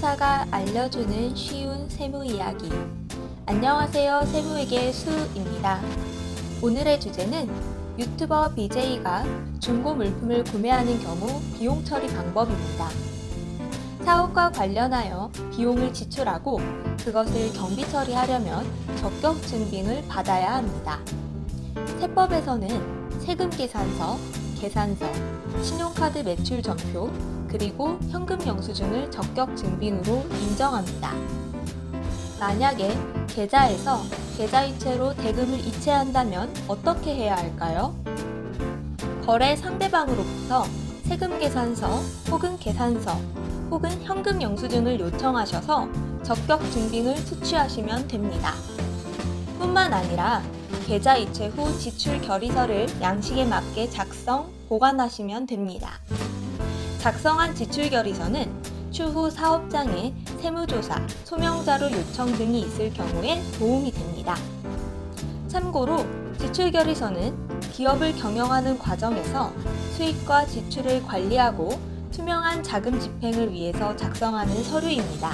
세무사가 알려주는 쉬운 세무 이야기. 안녕하세요. 세무에게 수입니다. 오늘의 주제는 유튜버 BJ가 중고 물품을 구매하는 경우 비용 처리 방법입니다. 사업과 관련하여 비용을 지출하고 그것을 경비 처리하려면 적격 증빙을 받아야 합니다. 세법에서는 세금 계산서, 계산서, 신용카드 매출 전표, 그리고 현금 영수증을 적격 증빙으로 인정합니다. 만약에 계좌에서 계좌이체로 대금을 이체한다면 어떻게 해야 할까요? 거래 상대방으로부터 세금 계산서 혹은 계산서 혹은 현금 영수증을 요청하셔서 적격 증빙을 수취하시면 됩니다. 뿐만 아니라 계좌 이체 후 지출 결의서를 양식에 맞게 작성, 보관하시면 됩니다. 작성한 지출 결의서는 추후 사업장에 세무조사, 소명자료 요청 등이 있을 경우에 도움이 됩니다. 참고로 지출 결의서는 기업을 경영하는 과정에서 수입과 지출을 관리하고 투명한 자금 집행을 위해서 작성하는 서류입니다.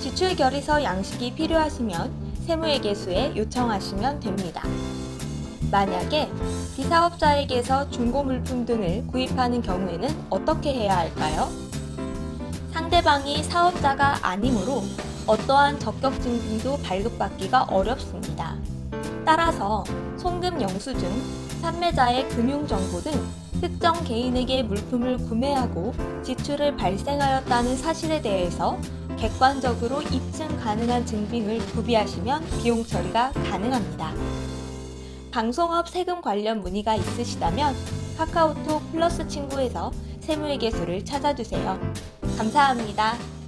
지출 결의서 양식이 필요하시면 세무회계소에 요청하시면 됩니다. 만약에 비사업자에게서 중고 물품 등을 구입하는 경우에는 어떻게 해야 할까요? 상대방이 사업자가 아니므로 어떠한 적격 증빙도 발급받기가 어렵습니다. 따라서 송금 영수증, 판매자의 금융 정보 등 특정 개인에게 물품을 구매하고 지출을 발생하였다는 사실에 대해서 객관적으로 입증 가능한 증빙을 구비하시면 비용 처리가 가능합니다. 방송업 세금 관련 문의가 있으시다면 카카오톡 플러스 친구에서 세무회계소를 찾아주세요. 감사합니다.